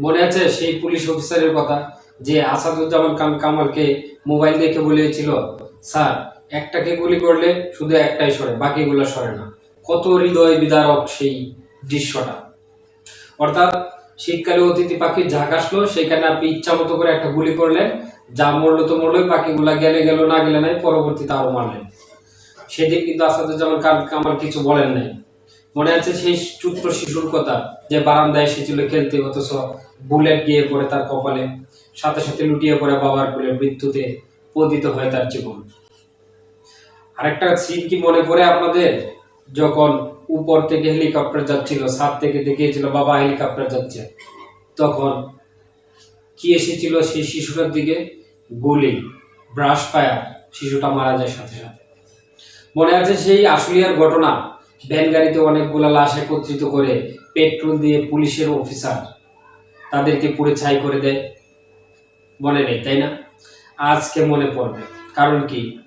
মনে আছে সেই পুলিশ অফিসারের কথা যে আসাদুজ্জামান কাম কামালকে মোবাইল দেখে বলেছিল, স্যার একটাকে গুলি করলে শুধু একটাই সরে, বাকিগুলো সরে না। কত হৃদয় বিদারক সেই দৃশ্যটা। অর্থাৎ শীতকালে অতিথি পাখির ঝাঁক আসলো, সেখানে আপনি ইচ্ছা মতো করে একটা গুলি করলেন, যা মরলো তো মরলোই, বাকিগুলা গেলে গেল, না গেলে নাই, পরবর্তীতে আরও মারলেন। সেদিন কিন্তু আসাদুজ্জামান কাম- কামাল কিছু বলেন নাই। মনে আছে সেই ছোট্ট শিশুর কথা যে বারান্দায় এসেছিল খেলতে, অথচ বুলেট গিয়ে পড়ে তার কপালে, সাথে সাথে লুটিয়ে পড়ে বাবার কোলে মৃত্যুতে পতিত হয় তার জীবন। আরেকটা সিন কি মনে পড়ে আপনাদের? যখন উপর থেকে হেলিকপ্টার যাচ্ছিল, ছাদ থেকে দেখিয়েছিল, বাবা হেলিকপ্টার যাচ্ছে। তখন কি এসেছিল সেই শিশুটার দিকে? গুলি ব্রাশ ফায়ার শিশুটা মারা যায় সাথে সাথে। মনে আছে সেই আশুলিয়ার ঘটনা? ভ্যান গাড়িতে অনেকগুলো লাশ একত্রিত করে পেট্রোল দিয়ে পুলিশের অফিসার তাদেরকে পুড়ে ছাই করে দেয়। মনে নেই, তাই না? আজকে মনে পড়বে। কারণ কি?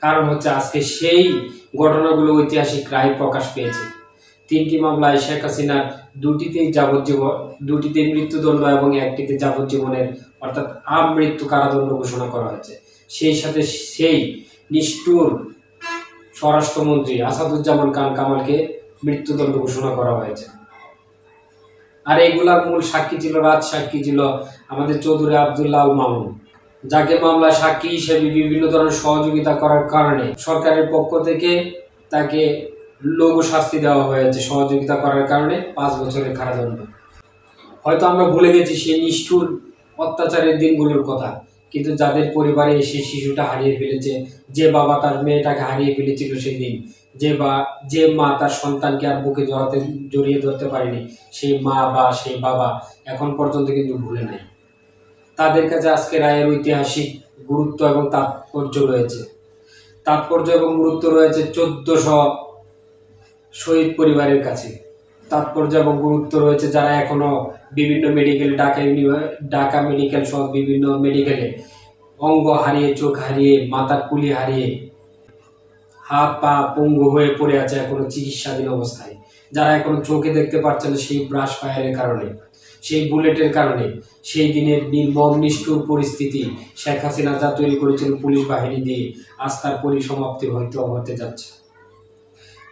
কারণ হচ্ছে আজকে সেই ঘটনাগুলো ঐতিহাসিক রায় প্রকাশ পেয়েছে। তিনটি মামলায় শেখ হাসিনার দুটিতেই যাবজ্জীবন দুটিতে মৃত্যুদণ্ড এবং একটিতে যাবজ্জীবনের, অর্থাৎ আমৃত্যু কারাদণ্ড ঘোষণা করা হয়েছে। সেই সাথে সেই নিষ্ঠুর স্বরাষ্ট্রমন্ত্রী আসাদুজ্জামান খান কামালকে মৃত্যুদণ্ড ঘোষণা করা হয়েছে। আর এইগুলার মূল সাক্ষী ছিল রাজ সাক্ষী ছিল আমাদের চৌধুরী আবদুল্লাহ মামুন। যাকে মামলা সাক্ষী হিসেবে বিভিন্ন ধরনের সহযোগিতা করার কারণে সরকারের পক্ষ থেকে তাকে লঘু শাস্তি দেওয়া হয়েছে সহযোগিতা করার কারণে পাঁচ বছরের কারাদণ্ড। হয়তো আমরা ভুলে গেছি সেই নিষ্ঠুর অত্যাচারের দিনগুলোর কথা। কিন্তু যাদের পরিবারে এসে শিশুটা হারিয়ে ফেলেছে, যে বাবা তার মেয়েটাকে হারিয়ে ফেলেছিল সেই দিন যে বা, যে মা তার সন্তানকে আর বুকে জড়াতে, জড়িয়ে ধরতে পারেনি, সেই মা বা সেই বাবা এখন পর্যন্ত কিন্তু ভুলে নাই। তাদের কাছে আজকে রায়ের ঐতিহাসিক গুরুত্ব এবং তাৎপর্য রয়েছে। তাৎপর্য এবং গুরুত্ব রয়েছে চোদ্দশো শহীদ পরিবারের কাছে। তাৎপর্য এবং গুরুত্ব রয়েছে যারা এখনও বিভিন্ন মেডিকেল ঢাকা ঢাকা মেডিকেল সহ বিভিন্ন মেডিকেলে অঙ্গ হারিয়ে, চোখ হারিয়ে, মাথার কুলি হারিয়ে, হাত, পা, পঙ্গু হয়ে পড়ে আছে এখনও চিকিৎসাধীন অবস্থায়। যারা এখনও চোখে দেখতে পারছে না, সেই ব্রাশ ফায়ারের কারণে, সেই বুলেটের কারণে, সেই দিনের নির্মম, নিষ্ঠুর পরিস্থিতি শেখ হাসিনা যা তৈরি করেছিল পুলিশ বাহিনী দিয়ে আজ তার পরিসমাপ্তি হয়তো হতে যাচ্ছে।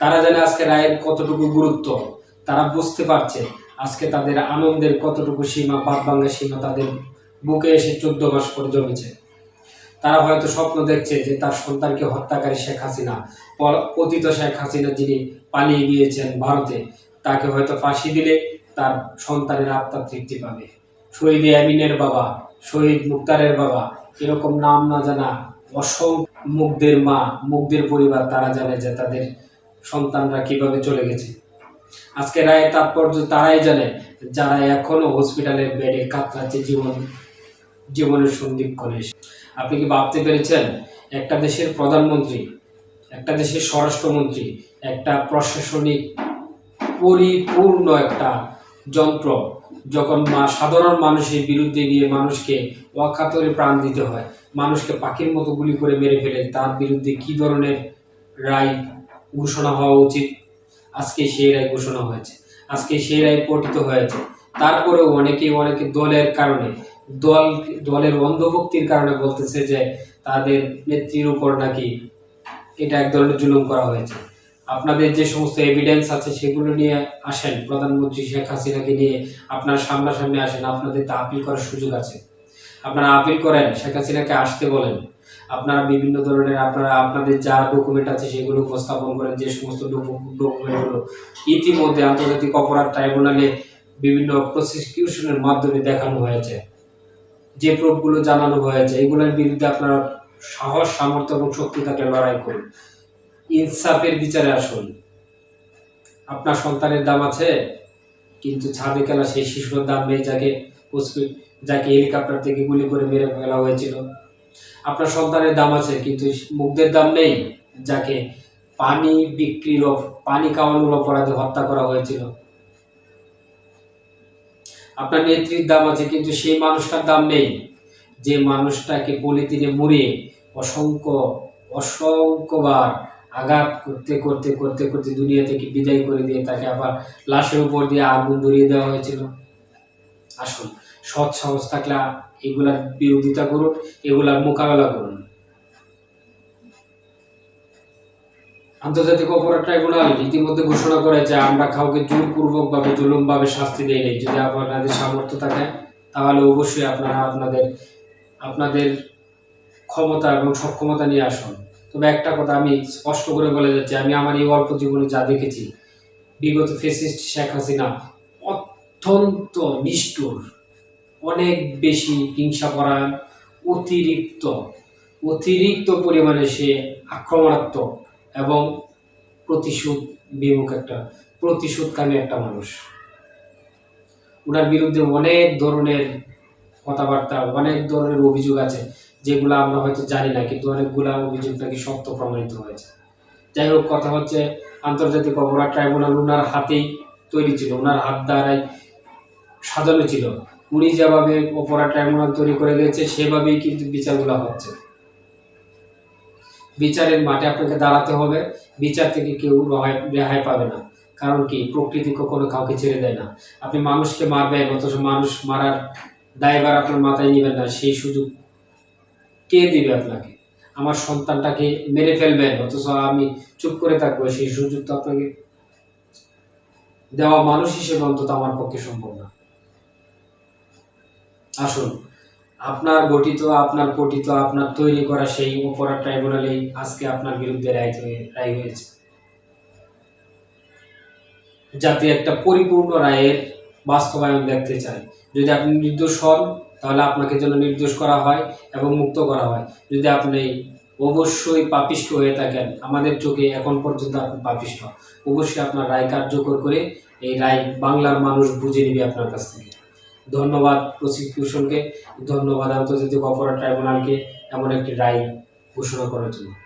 তারা জানে আজকে রায়ের কতটুকু গুরুত্ব তারা বুঝতে পারছে আজকে তাদের আনন্দের কতটুকু সীমা, বাদ বাংলা সীমা তাদের বুকে এসে চোদ্দ মাস পর জমেছে। তারা হয়তো স্বপ্ন দেখছে যে তার সন্তানকে হত্যাকারী শেখ হাসিনা পতিত শেখ হাসিনা যিনি পালিয়ে গিয়েছেন ভারতে, তাকে হয়তো ফাঁসি দিলে তার সন্তানের আত্মার তৃপ্তি পাবে। শহীদ আমিনের বাবা, শহীদ মুক্তারের বাবা, এরকম নাম না জানা অসংখ্য মুগ্ধের মা, মুগ্ধের পরিবার তারা জানে যে তাদের সন্তানরা কীভাবে চলে গেছে। আজকে রায়ের তাৎপর্য তারাই জানে, যারা এখনও হসপিটালের বেডে কাতরাচ্ছে জীবন, জীবনের এসে। আপনি কি ভাবতে পেরেছেন একটা দেশের প্রধানমন্ত্রী, একটা দেশের স্বরাষ্ট্রমন্ত্রী, একটা প্রশাসনিক পরিপূর্ণ একটা যন্ত্র, যখন মা- সাধারণ মানুষের বিরুদ্ধে গিয়ে মানুষকে অকাতরে প্রাণ দিতে হয়, মানুষকে পাখির মতো গুলি করে মেরে ফেলে, তার বিরুদ্ধে কি ধরনের রায় ঘোষণা হওয়া উচিত আজকে সেই রায় ঘোষণা হয়েছে, আজকে সেই রায় পঠিত হয়েছে। তারপরেও অনেকেই অনেকে দলের কারণে, দল, দলের অন্ধভক্তির কারণে বলতেছে যে তাদের নেত্রীর উপর নাকি এটা এক ধরনের জুলুম করা হয়েছে। আপনাদের যে সমস্ত এভিডেন্স আছে সেগুলো নিয়ে আসেন প্রধানমন্ত্রী শেখ হাসিনাকে নিয়ে, আপনার সামনাসামনি আসেন, আপনাদের তা আপিল করার সুযোগ আছে। আপনারা আপিল করেন, শেখ হাসিনাকে আসতে বলেন। আপনারা বিভিন্ন ধরনের আপনারা আপনাদের যা ডকুমেন্ট আছে সেগুলো উপস্থাপন করেন, যে সমস্ত ডকুমেন্টগুলো ইতিমধ্যে আন্তর্জাতিক অপরাধ ট্রাইব্যুনালে বিভিন্ন প্রসিকিউশনের মাধ্যমে দেখানো হয়েছে। যে প্রুফগুলো জানানো হয়েছে, এগুলোর বিরুদ্ধে আপনারা সাহস, সামর্থ্য এবং শক্তি থাকলে লড়াই করুন। ইনসাফের বিচারে আসুন। আপনার সন্তানের দাম আছে, কিন্তু ছাদে খেলা সেই শিশুর দাম নেই, যাকে যাকে হেলিকপ্টার থেকে গুলি করে মেরে ফেলা হয়েছিল। আপনার সন্তানের দাম আছে, কিন্তু মুগ্ধের দাম নেই, যাকে পানি বিক্রির পানি খাওয়ানোর অপরাধে হত্যা করা হয়েছিল। আপনার নেত্রীর দাম আছে, কিন্তু সেই মানুষটার দাম নেই। যে মানুষটাকে পলিথিনে মুড়িয়ে অসংখ্য, অসংখ্যবার আঘাত করতে করতে করতে করতে দুনিয়া থেকে বিদায় করে দিয়ে তাকে আবার লাশের উপর দিয়ে আগুন ধরিয়ে দেওয়া হয়েছিল। আসুন, সৎ সাহস থাকলে এগুলার বিরোধিতা করুন এগুলার মোকাবেলা করুন। আন্তর্জাতিক অপরাধ ট্রাইব্যুনাল ইতিমধ্যে ঘোষণা করে যে আমরা কাউকে জোরপূর্বকভাবে, জুলুমভাবে শাস্তি দেই নাই। যদি আপনাদের সামর্থ্য থাকে, তাহলে অবশ্যই আপনারা আপনাদের আপনাদের ক্ষমতা এবং সক্ষমতা নিয়ে আসুন। তবে একটা কথা আমি স্পষ্ট করে বলে যাচ্ছি, আমি আমার এই অল্প জীবনে যা দেখেছি, বিগত ফেসিস্ট শেখ হাসিনা অত্যন্ত নিষ্ঠুর। অনেক বেশি হিংসা করা অতিরিক্ত অতিরিক্ত পরিমাণে সে আক্রমণাত্মক এবং প্রতিশোধ বিমুখ একটা, প্রতিশোধকামী একটা মানুষ। ওনার বিরুদ্ধে অনেক ধরনের কথাবার্তা, অনেক ধরনের অভিযোগ আছে, যেগুলো আমরা হয়তো জানি না, কিন্তু অনেকগুলা অভিযোগ নাকি সত্য প্রমাণিত হয়েছে। যাই হোক, কথা হচ্ছে আন্তর্জাতিক অপরাধ ট্রাইব্যুনাল ওনার হাতেই তৈরি ছিল ওনার হাত দ্বারাই সাজানো ছিল। উনি যেভাবে অপরাধ ট্রাইব্যুনাল তৈরি করে গেছে সেভাবেই কিন্তু বিচারগুলো হচ্ছে। বিচারের মাঠে আপনাকে দাঁড়াতে হবে, বিচার থেকে কেউ রেহাই পাবে না। কারণ কি? প্রকৃতি কখনো কাউকে ছেড়ে দেয় না। আপনি মানুষকে মারবেন, অথচ মানুষ মারার দায়ভার আপনার মাথায় নেবেন না, সেই সুযোগ কে দিবে আপনাকে? আমার সন্তানটাকে মেরে ফেলবেন, অথচ আমি চুপ করে থাকব, সেই সুযোগ তো আপনাকে দেওয়া মানুষ হিসেবে অন্তত আমার পক্ষে সম্ভব না। আসুন। আপনার গঠিত, আপনার পঠিত, আপনার তৈরি করা সেই অপরাধ ট্রাইব্যুনালেই আজকে আপনার বিরুদ্ধে রায় রায় হয়েছে। যাতে একটা পরিপূর্ণ রায়ের বাস্তবায়ন দেখতে চাই। যদি আপনি নির্দোষ হন, তাহলে আপনাকে যেন নির্দোষ করা হয় এবং মুক্ত করা হয়। যদি আপনি অবশ্যই পাপিষ্ঠ হয়ে থাকেন, আমাদের চোখে এখন পর্যন্ত আপনি পাপিষ্ঠ অবশ্যই আপনার রায় কার্যকর করে এই রায় বাংলার মানুষ বুঝে নিবে আপনার কাছ থেকে। ধন্যবাদ প্রসিকিউশনকে ধন্যবাদ আন্তর্জাতিক অপরাধ ট্রাইব্যুনালকে এমন একটি রায় ঘোষণা করার জন্য।